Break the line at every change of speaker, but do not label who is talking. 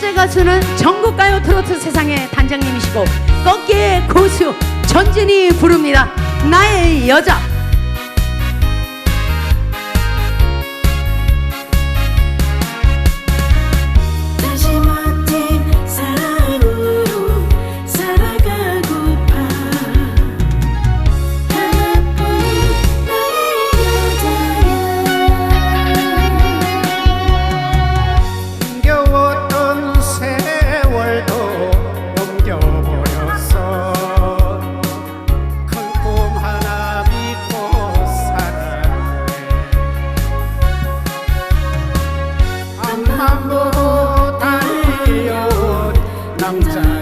첫째 가수는 전국가요 트로트 세상의 단장님이시고 꺾기의 고수 전진이 부릅니다. 나의 여자.
站在.